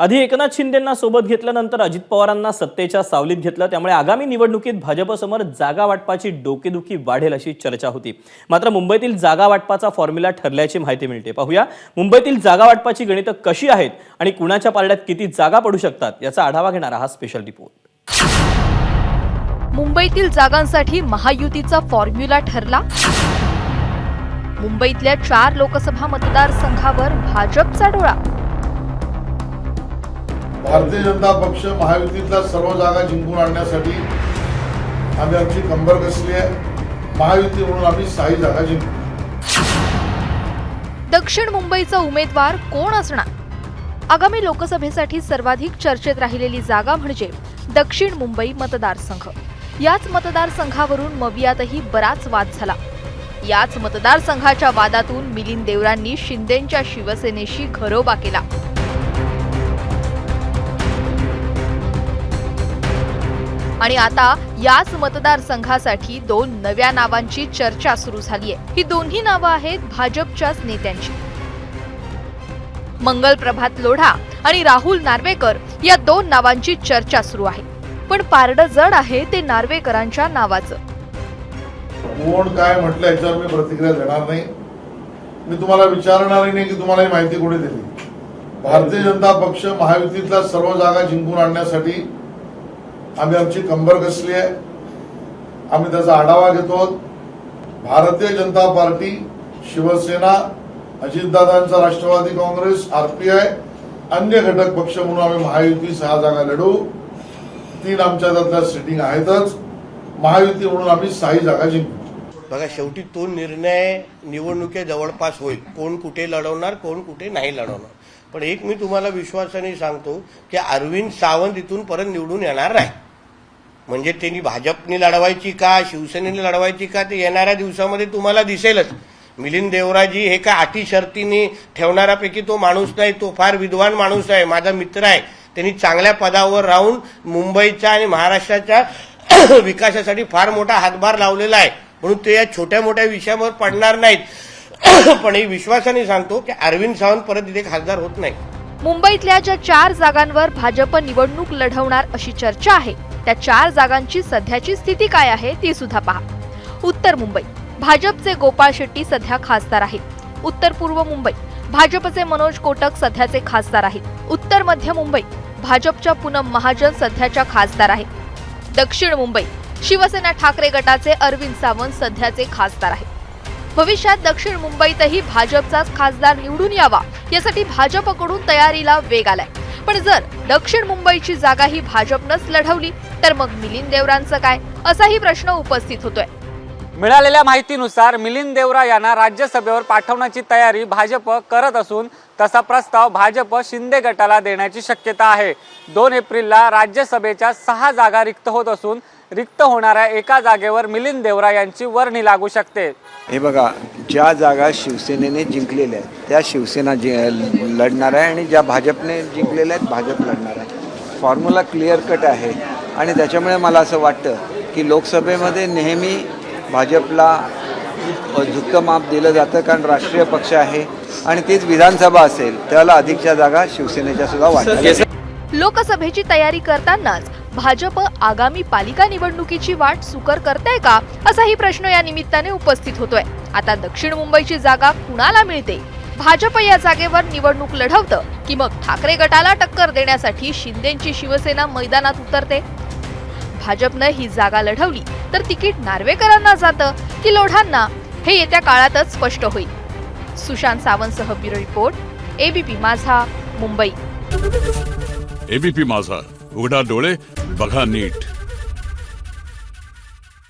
आधी एकनाथ शिंदेंना सोबत घेतल्यानंतर अजित पवारांना सत्तेच्या सावलीत घेतलं. त्यामुळे आगामी निवडणुकीत भाजपसमोर जागा वाटपाची डोकेदुखी वाढेल अशी चर्चा होती. मात्र मुंबईतील जागा वाटपाचा फॉर्म्युला ठरल्याची माहिती मिळते. पाहूया मुंबईतील जागा वाटपाची गणितं कशी आहेत आणि कुणाच्या पारड्यात किती जागा पडू शकतात याचा आढावा घेणारा हा स्पेशल रिपोर्ट मुंबईतील जागांसाठी महायुतीचा फॉर्म्युला ठरला. मुंबईतल्या चार लोकसभा मतदारसंघावर भाजपचा डोळा. भारतीय जनता पक्ष महायुतीतल्या सर्व जागा जिंकून आणण्यासाठी आम्ही आमची कंबर कसली आहे. महायुती म्हणून आम्ही साई जागा जिंकू. दक्षिण मुंबईचा उमेदवार कोण असणार? आगामी लोकसभेसाठी सर्वाधिक चर्चेत राहिलेली जागा म्हणजे दक्षिण मुंबई मतदारसंघ. याच मतदारसंघावरून मवियातही बराच वाद झाला. याच मतदारसंघाच्या वादातून मिलिंद देवरांनी शिंदेंच्या शिवसेनेशी घरोबा केला. आणि आता याच मतदारसंघासाठी दोन नव्या नावांची चर्चा सुरू झाली आहे. ही दोन्ही नावं आहेत भाजपच्याच नेत्यांची. मंगल प्रभात लोढा आणि राहुल नार्वेकर या दोन नावांची चर्चा सुरू आहे. पण पारड जड आहे ते नार्वेकरांच्या नावाचं. कोण काय म्हटलं याच्यावर मी प्रतिक्रिया देणार नाही. मी तुम्हाला विचारणारही नाही की तुम्हाला ही माहिती कुठे दिली. भारतीय जनता पक्ष महायुतीतल्या सर्व जागा जिंकून आणण्यासाठी आम्ही आमची कंबर कसली आहे. आम्ही त्याचा आढावा घेतो. भारतीय जनता पार्टी शिवसेना अजितदादांचा राष्ट्रवादी काँग्रेस आरपीआय अन्य घटक पक्ष म्हणून आम्ही महायुती सहा जागा लढू. तीन आमच्या त्यातल्या सिटिंग आहेतच. महायुती म्हणून आम्ही सहा जागा जिंकू. बघा शेवटी तो निर्णय निवडणुके जवळपास होईल. कोण कुठे लढवणार कोण कुठे नाही लढवणार. पण एक मी तुम्हाला विश्वासाने सांगतो की अरविंद सावंत इथून परत निवडून येणार नाही. म्हणजे त्यांनी भाजपने लढवायची का शिवसेनेने लढवायची का ते येणाऱ्या दिवसामध्ये तुम्हाला दिसेलच. मिलिंद देवराजी हे का अटी शर्तीने ठेवणाऱ्यापैकी तो माणूस नाही तो फार विद्वान माणूस आहे माझा मित्र आहे. त्यांनी चांगल्या पदावर राहून मुंबईच्या आणि महाराष्ट्राच्या विकासासाठी फार मोठा हातभार लावलेला आहे. म्हणून ते या छोट्या मोठ्या विषयावर पडणार नाहीत. पण हे विश्वासाने सांगतो की अरविंद सावंत परत इथे खासदार होत नाही. मुंबईतल्या ज्या चार जागांवर भाजप निवडणूक लढवणार अशी चर्चा आहे. त्या चार जागांची सध्याची स्थिती काय आहे ती सुद्धा पहा. उत्तर मुंबई. भाजपचे गोपाळ शेट्टी सध्या खासदार आहेत. उत्तर पूर्व मुंबई. भाजपचे मनोज कोटक सध्याचे खासदार आहेत. उत्तर मध्य मुंबई. भाजपच्या पूनम महाजन सध्याच्या खासदार आहेत. दक्षिण मुंबई. शिवसेना ठाकरे गटाचे अरविंद सावंत सध्याचे खासदार आहेत. भविष्यात दक्षिण मुंबईतही भाजपचाच खासदार निवडून यावा यासाठी भाजपकडून तयारीला वेग आलाय. पण जर दक्षिण मुंबईची जागा ही भाजपनंच लढवली तर मग मिलिंद देवरांचं काय? असाही प्रश्न उपस्थित होतोय. मिळालेल्या माहितीनुसार मिलिंद देवरा यांना राज्यसभेवर पाठवण्याची तयारी भाजप करत असून तसा प्रस्ताव भाजप शिंदे गटाला देण्याची शक्यता आहे. दोन एप्रिलला राज्यसभेच्या सहा जागा रिक्त होत असून रिक्त होणाऱ्या एका जागेवर मिलिंद देवरा यांची वर्णी लागू शकते. हे बघा ज्या जागा शिवसेनेने जिंकलेल्या आहेत त्या शिवसेना जि लढणार आहे आणि ज्या भाजपने जिंकलेल्या आहेत भाजप लढणार आहे. फॉर्म्युला क्लिअर कट आहे. आणि त्याच्यामुळे मला असं वाटतं की लोकसभेमध्ये नेहमी भाजपला झुक्क माप दिलं जातं कारण राष्ट्रीय पक्ष आहे. आणि तीच विधानसभा असेल त्याला अधिकच्या जागा शिवसेनेच्या सुद्धा वाटतात लोकसभेची तयारी करतानाच भाजप आगामी पालिका निवडणुकीची वाट सुकर करताय का? असाही प्रश्न या निमित्ताने उपस्थित होतोय. आता दक्षिण मुंबईची जागा कुणाला मिळते? भाजप या जागेवर निवडणूक लढवतं की मग ठाकरे गटाला टक्कर देण्यासाठी शिंदेची शिवसेना मैदानात उतरते? भाजपनं ही जागा लढवली तर तिकीट नार्वेकरांना जातं की लोढांना? हे येत्या काळातच स्पष्ट होईल. Sushant सावंतसह bureau report ABP Majha Mumbai. ABP माझा. उघडा डोळे बघा नीट.